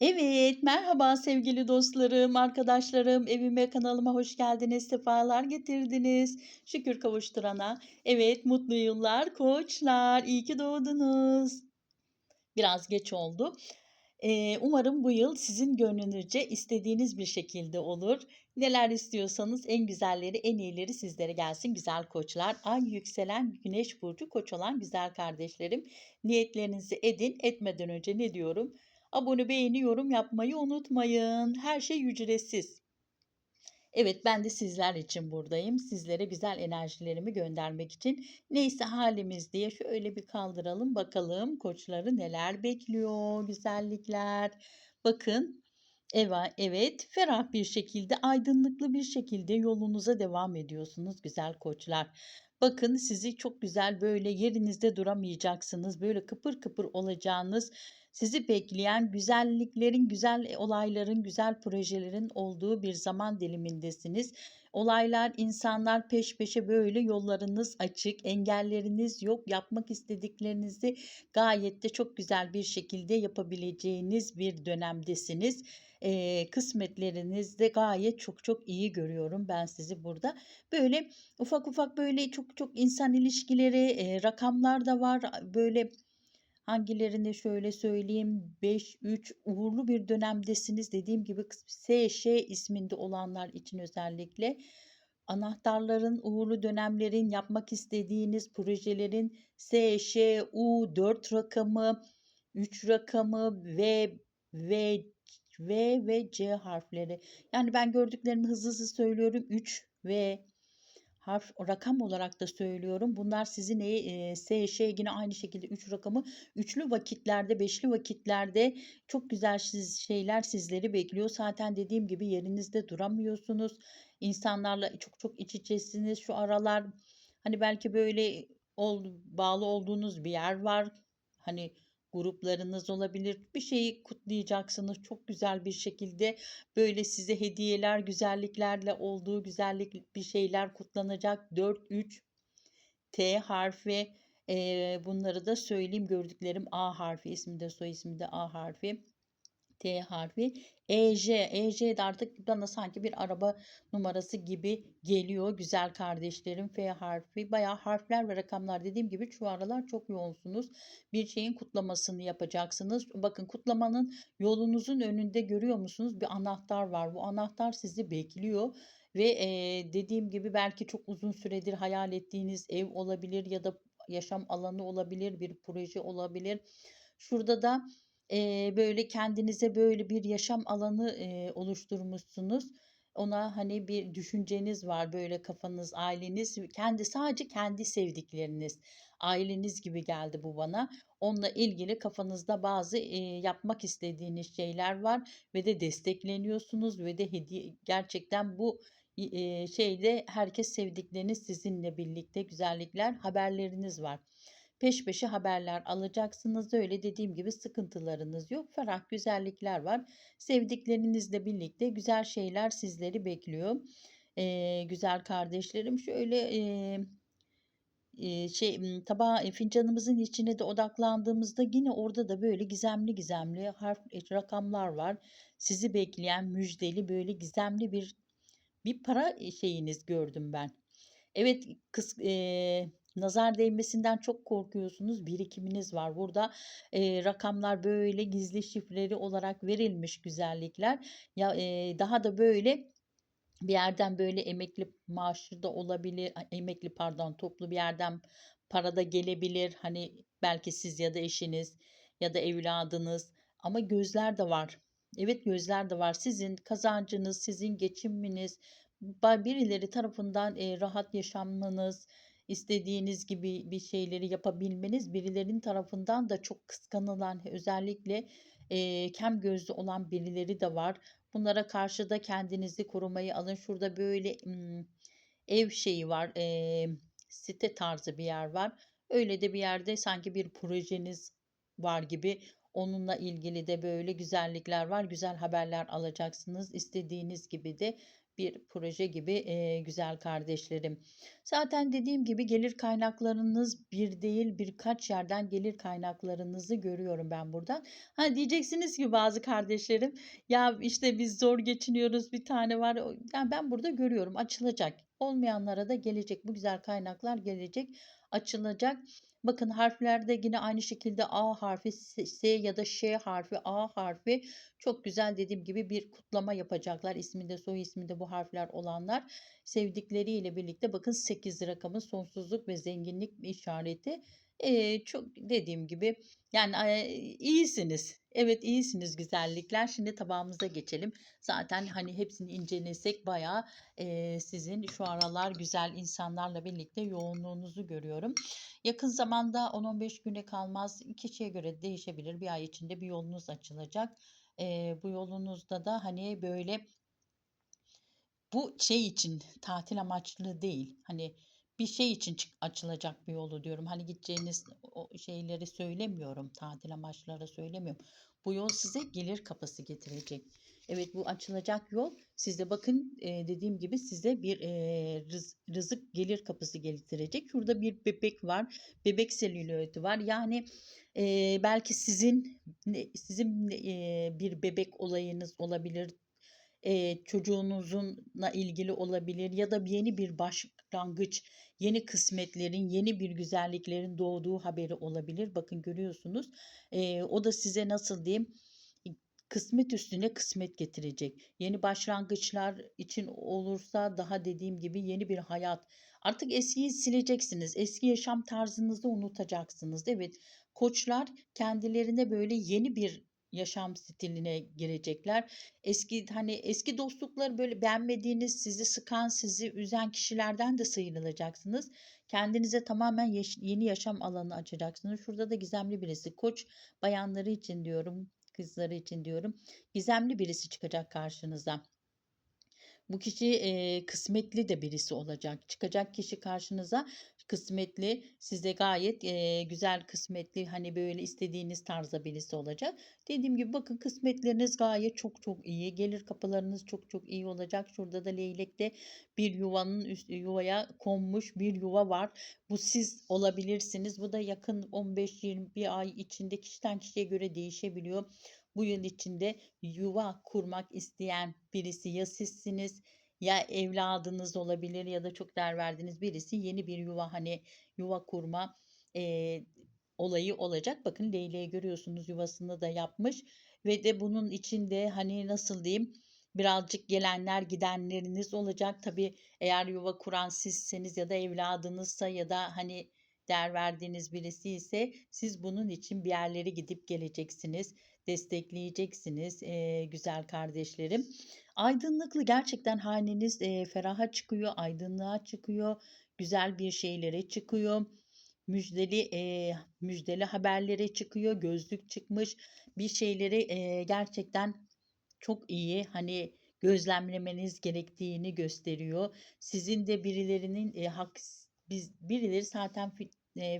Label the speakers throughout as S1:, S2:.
S1: Evet, merhaba sevgili dostlarım, arkadaşlarım. Evime, kanalıma hoş geldiniz, sefalar getirdiniz. Şükür kavuşturana. Evet, mutlu yıllar koçlar. İyi ki doğdunuz. Biraz geç oldu. Eee, umarım bu yıl sizin gönlünüzce istediğiniz bir şekilde olur. Neler istiyorsanız en güzelleri, en iyileri sizlere gelsin güzel koçlar. Ay yükselen güneş burcu koç olan güzel kardeşlerim. Niyetlerinizi edin. Etmeden önce ne diyorum? Abone, beğeni, yorum yapmayı unutmayın. Her şey ücretsiz. Evet, ben de sizler için buradayım. Sizlere güzel enerjilerimi göndermek için. Neyse halimiz diye şöyle bir kaldıralım bakalım koçları neler bekliyor güzellikler. Bakın eva evet ferah bir şekilde aydınlıklı bir şekilde yolunuza devam ediyorsunuz güzel koçlar. Bakın sizi çok güzel böyle yerinizde duramayacaksınız. Böyle kıpır kıpır olacağınız sizi bekleyen güzelliklerin, güzel olayların, güzel projelerin olduğu bir zaman dilimindesiniz. Olaylar, insanlar peş peşe böyle yollarınız açık, engelleriniz yok. Yapmak istediklerinizi gayet de çok güzel bir şekilde yapabileceğiniz bir dönemdesiniz. Eee, kısmetleriniz de gayet çok çok iyi görüyorum ben sizi burada. Böyle ufak ufak böyle çok çok insan ilişkileri, eee, rakamlar da var. Böyle Hangilerini şöyle söyleyeyim 5-3 uğurlu bir dönemdesiniz. Dediğim gibi SŞ isminde olanlar için özellikle anahtarların, uğurlu dönemlerin, yapmak istediğiniz projelerin SŞU 4 rakamı, 3 rakamı ve V V ve C harfleri. Yani ben gördüklerimi hızlı hızlı söylüyorum. 3 ve harf rakam olarak da söylüyorum. Bunlar sizin e, S, Ş yine aynı şekilde 3 rakamı üçlü vakitlerde, beşli vakitlerde çok güzel şeyler sizleri bekliyor. Zaten dediğim gibi yerinizde duramıyorsunuz. İnsanlarla çok çok iç içesiniz şu aralar. Hani belki böyle ol, bağlı olduğunuz bir yer var. Hani gruplarınız olabilir. Bir şeyi kutlayacaksınız çok güzel bir şekilde. Böyle size hediyeler, güzelliklerle olduğu güzellik bir şeyler kutlanacak. 4-3 T harfi e, bunları da söyleyeyim gördüklerim A harfi ismi de soy ismi A harfi. T harfi. EJ. EJ de artık bana sanki bir araba numarası gibi geliyor güzel kardeşlerim. F harfi. Bayağı harfler ve rakamlar dediğim gibi şu aralar çok yoğunsunuz. Bir şeyin kutlamasını yapacaksınız. Bakın kutlamanın yolunuzun önünde görüyor musunuz? Bir anahtar var. Bu anahtar sizi bekliyor. Ve e, dediğim gibi belki çok uzun süredir hayal ettiğiniz ev olabilir ya da yaşam alanı olabilir, bir proje olabilir. Şurada da Eee, böyle kendinize böyle bir yaşam alanı, eee, oluşturmuşsunuz. Ona, hani, bir düşünceniz var, böyle kafanız, aileniz, kendi sadece kendi sevdikleriniz, aileniz gibi geldi bu bana. Onunla ilgili kafanızda bazı, eee, yapmak istediğiniz şeyler var ve de destekleniyorsunuz ve de hediye gerçekten bu, eee, şeyde herkes sevdikleriniz sizinle birlikte güzellikler, haberleriniz var. Peş peşe haberler alacaksınız. Öyle dediğim gibi sıkıntılarınız yok. Ferah güzellikler var. Sevdiklerinizle birlikte güzel şeyler sizleri bekliyor. Ee, güzel kardeşlerim şöyle e, şey tabağı fincanımızın içine de odaklandığımızda yine orada da böyle gizemli gizemli harf rakamlar var. Sizi bekleyen müjdeli böyle gizemli bir bir para şeyiniz gördüm ben. Evet kıs, e, Nazar değmesinden çok korkuyorsunuz. Birikiminiz var. Burada e, rakamlar böyle gizli şifreli olarak verilmiş güzellikler. Ya e, daha da böyle bir yerden böyle emekli maaşı da olabilir. Emekli pardon toplu bir yerden para da gelebilir. Hani belki siz ya da eşiniz ya da evladınız ama gözler de var. Evet gözler de var. Sizin kazancınız, sizin geçiminiz, birileri tarafından e, rahat yaşamınız, istediğiniz gibi bir şeyleri yapabilmeniz birilerinin tarafından da çok kıskanılan özellikle e, kem gözlü olan birileri de var. Bunlara karşı da kendinizi korumayı alın. Şurada böyle ev şeyi var. E, site tarzı bir yer var. Öyle de bir yerde sanki bir projeniz var gibi. Onunla ilgili de böyle güzellikler var. Güzel haberler alacaksınız. İstediğiniz gibi de bir proje gibi, eee, güzel kardeşlerim. Zaten dediğim gibi gelir kaynaklarınız bir değil birkaç yerden gelir kaynaklarınızı görüyorum ben burada. Ha, diyeceksiniz ki bazı kardeşlerim, "Ya, işte, biz zor geçiniyoruz, bir tane var." Yani ben burada görüyorum açılacak. Olmayanlara da gelecek. Bu güzel kaynaklar gelecek, açılacak. Bakın harflerde yine aynı şekilde A harfi, S ya da Ş harfi, A harfi çok güzel dediğim gibi bir kutlama yapacaklar. İsminde, soy isminde bu harfler olanlar sevdikleriyle birlikte bakın 8 rakamı sonsuzluk ve zenginlik işareti. Eee, çok dediğim gibi yani, eee, iyisiniz. Evet, iyisiniz güzellikler. Şimdi tabağımıza geçelim. Zaten, hani, hepsini incelesek bayağı, eee, sizin şu aralar güzel insanlarla birlikte yoğunluğunuzu görüyorum. Yakın zamanda 10-15 güne kalmaz, kişiye göre değişebilir. Bir ay içinde bir yolunuz açılacak. Eee, bu yolunuzda da, hani, böyle bu şey için, tatil amaçlı değil, hani, bir şey için açılacak bir yolu diyorum. Hani, gideceğiniz o şeyleri söylemiyorum, tatil amaçları söylemiyorum. Bu yol size gelir kapısı getirecek. Evet, bu açılacak yol size bakın, eee, dediğim gibi size bir, eee, rız rızık gelir kapısı getirecek. Şurada bir bebek var. Bebek selüliti var. Yani, eee, belki sizin sizin, eee, bir bebek olayınız olabilir. Eee, çocuğunuzunla ilgili olabilir ya da yeni bir başlangıç, yeni kısmetlerin, yeni bir güzelliklerin doğduğu haberi olabilir. Bakın görüyorsunuz. Eee, o da size nasıl diyeyim, kısmet üstüne kısmet getirecek. Yeni başlangıçlar için olursa daha dediğim gibi yeni bir hayat. Artık eskiyi sileceksiniz. Eski yaşam tarzınızı unutacaksınız. Evet, koçlar kendilerine böyle yeni bir yaşam stiline girecekler. Eski, hani, eski dostlukları böyle beğenmediğiniz, sizi sıkan, sizi üzen kişilerden de sıyrılacaksınız. Kendinize tamamen yeş yeni yaşam alanı açacaksınız. Şurada da gizemli birisi. Koç bayanları için diyorum, kızları için diyorum. Gizemli birisi çıkacak karşınıza. Bu kişi, eee, kısmetli de birisi olacak. Çıkacak kişi karşınıza kısmetli, size gayet, eee, güzel kısmetli, hani, böyle istediğiniz tarzda birisi olacak. Dediğim gibi bakın kısmetleriniz gayet çok çok iyi. Gelir kapılarınız çok çok iyi olacak. Şurada da leylekte bir yuvanın üst yuvaya konmuş bir yuva var. Bu siz olabilirsiniz. Bu da yakın 15-20 ay içinde kişiden kişiye göre değişebiliyor. Bu yıl içinde yuva kurmak isteyen birisi ya sizsiniz ya evladınız olabilir ya da çok değer verdiğiniz birisi yeni bir yuva, hani, yuva kurma, eee, olayı olacak. Bakın leyleği görüyorsunuz yuvasını da yapmış ve de bunun içinde, hani, nasıl diyeyim, birazcık gelenler gidenleriniz olacak. Tabii eğer yuva kuran sizseniz ya da evladınızsa ya da, hani, değer verdiğiniz birisi ise siz bunun için bir yerlere gidip geleceksiniz, destekleyeceksiniz, eee, güzel kardeşlerim. Aydınlıklı gerçekten haneniz, eee, feraha çıkıyor, aydınlığa çıkıyor, güzel bir şeylere çıkıyor. Müjdeli, eee, müjdeli haberlere çıkıyor, gözlük çıkmış. Bir şeyleri, eee, gerçekten çok iyi, hani, gözlemlemeniz gerektiğini gösteriyor. Sizin de birilerinin, eee, hak s biz birileri zaten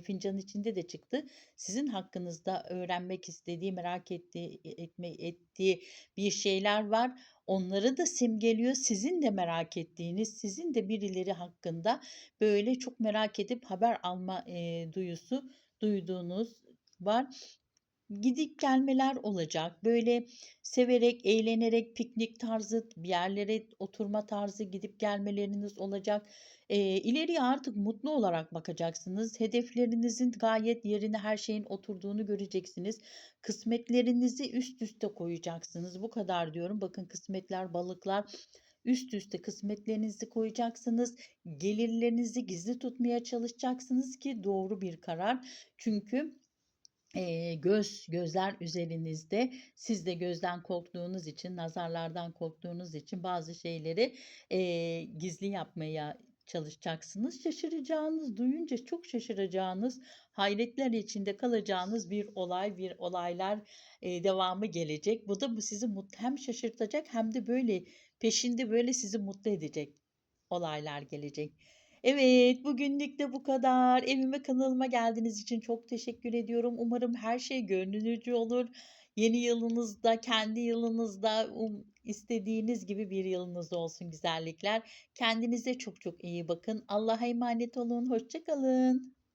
S1: fincanın içinde de çıktı. Sizin hakkınızda öğrenmek istediği, merak ettiği, e etme ettiği bir şeyler var. Onları da simgeliyor. Sizin de merak ettiğiniz, sizin de birileri hakkında böyle çok merak edip haber alma, eee, duyusu duyduğunuz var. Gidip gelmeler olacak. Böyle severek, eğlenerek piknik tarzı, bir yerlere oturma tarzı gidip gelmeleriniz olacak. Eee, ileriye artık mutlu olarak bakacaksınız. Hedeflerinizin gayet yerine, her şeyin oturduğunu göreceksiniz. Kısmetlerinizi üst üste koyacaksınız. Bu kadar diyorum. Bakın kısmetler, balıklar üst üste kısmetlerinizi koyacaksınız. Gelirlerinizi gizli tutmaya çalışacaksınız ki doğru bir karar. Çünkü Göz gözler üzerinizde. Siz de gözden korktuğunuz için, nazarlardan korktuğunuz için bazı şeyleri, eee, gizli yapmaya çalışacaksınız. Şaşıracağınız, duyunca çok şaşıracağınız, hayretler içinde kalacağınız bir olay, bir olaylar, eee, devamı gelecek. Bu da bu sizi mut hem şaşırtacak hem de böyle peşinde böyle sizi mutlu edecek olaylar gelecek. Evet, bugünlük de bu kadar. Evime, kanalıma geldiğiniz için çok teşekkür ediyorum. Umarım her şey gönlünüzce olur. Yeni yılınızda, kendi yılınızda, um istediğiniz gibi bir yılınız olsun güzellikler. Kendinize çok çok iyi bakın. Allah'a emanet olun. Hoşça kalın.